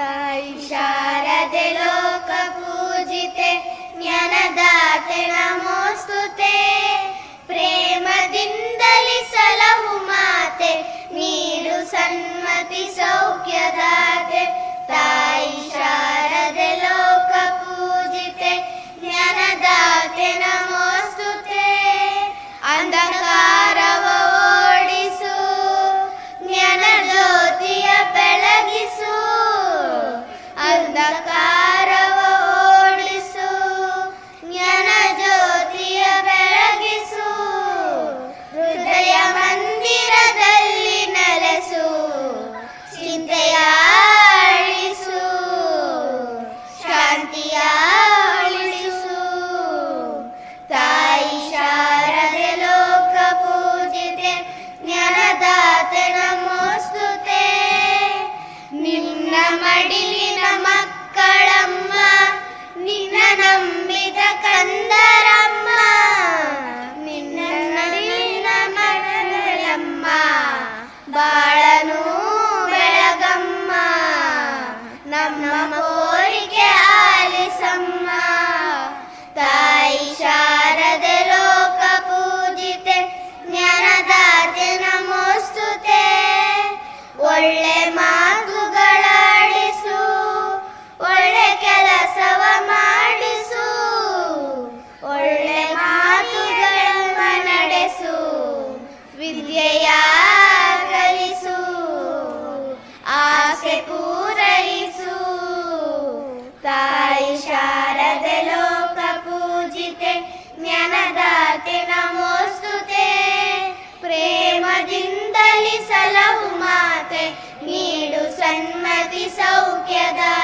शारदलोकपूजिते ज्ञानदाते नमोऽस्तु ते। प्रेमदिन्दलि सलहु माते मी सन्मति सौख्यदाते। प्रय शार ज्ञानदाते नमोऽस्तु ते। अधुना ಶಾಂತಿಯ ಅಳಿಸು ತಾಯಿ ಶಾರದೆ ಲೋಕ ಪೂಜಿತೆ ಜ್ಞಾನದಾತೆ ನಮೋಸ್ತುತೆ ನಿನ್ನ ಮಡಿಲಿನ ಮಕ್ಕಳಮ್ಮ, ನಿನ್ನ ನಂಬಿದ ಕಂದರಮ್ಮ. ನಿನ್ನ ನಡಿಲಿನ ಮಡಲಮ್ಮ, ಬಾಳನು ಬೆಳಗಮ್ಮ. ನಮ್ಮ ವಿದ್ಯೆಯ ಕಲಿಸು ಆಸೆ ಪೂರೈಸು. ತಾಯಿ ಶಾರದೆ ಲೋಕ ಪೂಜಿತೆ, ಜ್ಞಾನದಾತೆ ನಮೋಸ್ತುತೆ. ಪ್ರೇಮದಿಂದಲಿ ಸಲಹು ಮಾತೆ, ನೀಡು ಸನ್ಮತಿ ಸೌಖ್ಯದಾತೆ